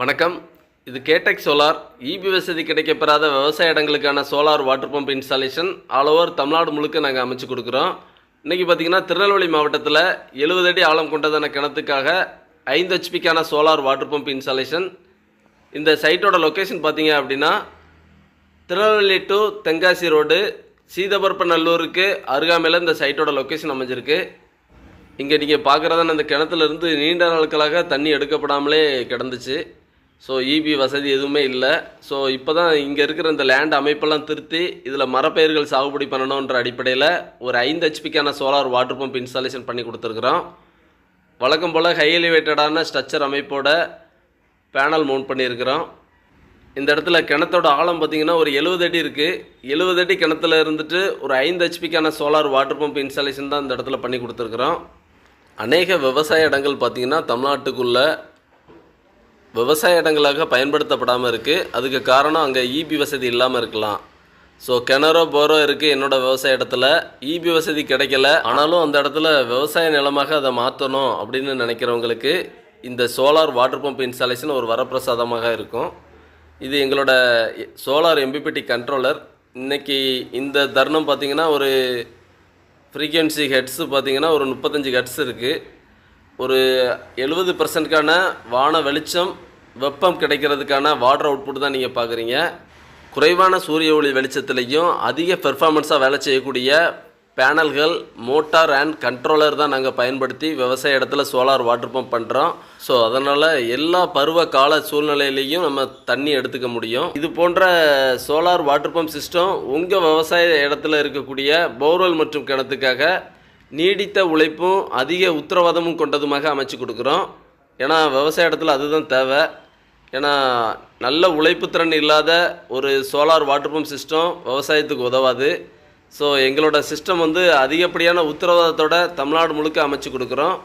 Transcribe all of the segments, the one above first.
வணக்கம். இது கேடெக் solar EB வசதி கிடைக்கப்பெறாத விவசாய இடங்களுக்கான solar water pump installation all over Tamil Nadu முழுக்க நாங்கள் அமைச்சு கொடுக்குறோம். இன்றைக்கி பார்த்தீங்கன்னா திருநெல்வேலி மாவட்டத்தில் எழுபது அடி ஆழம் கொண்டதான கிணத்துக்காக ஐந்து ஹெச்பிக்கான சோலார் வாட்டர் பம்ப் இன்ஸ்டாலேஷன் இந்த சைட்டோட லொக்கேஷன் பார்த்தீங்க அப்படின்னா திருநெல்வேலி டு தென்காசி ரோடு சீதபரப்பநல்லூருக்கு அருகாமையில் இந்த சைட்டோட லொக்கேஷன் அமைஞ்சிருக்கு. இங்கே நீங்கள் பார்க்குறதான அந்த கிணத்துல இருந்து நீண்ட நாட்களாக தண்ணி எடுக்கப்படாமலே கிடந்துச்சு. ஸோ இபி வசதி எதுவுமே இல்லை. ஸோ இப்போ தான் இங்கே இருக்கிற இந்த லேண்ட் அமைப்பெல்லாம் திருத்தி இதில் மரப்பயிர்கள் சாகுபடி பண்ணணுன்ற அடிப்படையில் ஒரு ஐந்து ஹெச்பிக்கான சோலார் வாட்டர் பம்ப் இன்ஸ்டாலேஷன் பண்ணி கொடுத்துருக்குறோம். வழக்கம் போல் ஹை எலிவேட்டடான ஸ்ட்ரக்சர் அமைப்போட பேனல் மவுண்ட் பண்ணியிருக்கிறோம். இந்த இடத்துல கிணத்தோட ஆழம் பார்த்தீங்கன்னா ஒரு எழுபது அடி இருக்குது எழுபது அடி கிணத்துல இருந்துட்டு ஒரு ஐந்து ஹெச்பிக்கான சோலார் வாட்டர் பம்ப் இன்ஸ்டாலேஷன் தான் இந்த இடத்துல பண்ணி கொடுத்துருக்குறோம். அநேக விவசாய இடங்கள் பார்த்திங்கன்னா தமிழ்நாட்டுக்குள்ளே விவசாய இடங்களாக பயன்படுத்தப்படாமல் இருக்குது அதுக்கு காரணம் அங்கே இபி வசதி இல்லாமல் இருக்கலாம். ஸோ கிணறோ போரோ இருக்குது என்னோடய விவசாய இடத்துல. இபி வசதி கிடைக்கல. ஆனாலும் அந்த இடத்துல விவசாய நிலமாக அதை மாற்றணும் அப்படின்னு நினைக்கிறவங்களுக்கு இந்த சோலார் வாட்டர் பம்ப் இன்ஸ்டாலேஷன் ஒரு வரப்பிரசாதமாக இருக்கும். இது எங்களோட சோலார் எம்பிபிடி கண்ட்ரோலர் இன்றைக்கி இந்த தருணம் பார்த்தீங்கன்னா ஒரு ஃப்ரீக்வன்சி ஹெட்ஸு பார்த்தீங்கன்னா ஒரு முப்பத்தஞ்சு ஹெட்ஸ் இருக்குது ஒரு எழுபது பர்சன்ட்கான வான வெளிச்சம் வெப்பம் கிடைக்கிறதுக்கான வாட்டர் அவுட்புட் தான் நீங்கள் பார்க்குறீங்க. குறைவான சூரிய ஒளி வெளிச்சத்துலேயும் அதிக பெர்ஃபார்மன்ஸாக வேலை செய்யக்கூடிய பேனல்கள் மோட்டார் அண்ட் கண்ட்ரோலர் தான் நாங்கள் பயன்படுத்தி விவசாய இடத்துல சோலார் வாட்டர் பம்ப் பண்ணுறோம் ஸோ அதனால் எல்லா பருவ கால சூழ்நிலையிலையும் நம்ம தண்ணி எடுத்துக்க முடியும். இது போன்ற சோலார் வாட்டர் பம்ப் சிஸ்டம் உங்கள் விவசாய இடத்துல இருக்கக்கூடிய போர்வெல் மற்றும் கிணத்துக்காக நீடித்த உழைப்பும் அதிக உத்தரவாதமும் கொண்டதுமாக அமைச்சு கொடுக்குறோம். ஏன்னா விவசாய இடத்துல அதுதான் தேவை. ஏன்னா நல்ல உழைப்பு திறன் இல்லாத ஒரு சோலார் வாட்டர் பம்ப் சிஸ்டம் விவசாயத்துக்கு உதவாது. ஸோ எங்களோட சிஸ்டம் வந்து அதிகப்படியான உத்தரவாதத்தோட தமிழ்நாடு முழுக்க அமைச்சு கொடுக்குறோம்.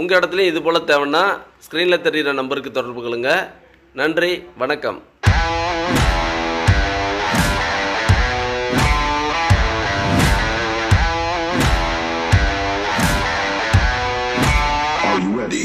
உங்கள் இடத்துலையும் இது போல் தேவைன்னா ஸ்க்ரீனில் தெரிகிற நம்பருக்கு தொடர்பு கொள்ளுங்க. நன்றி வணக்கம். Are you ready?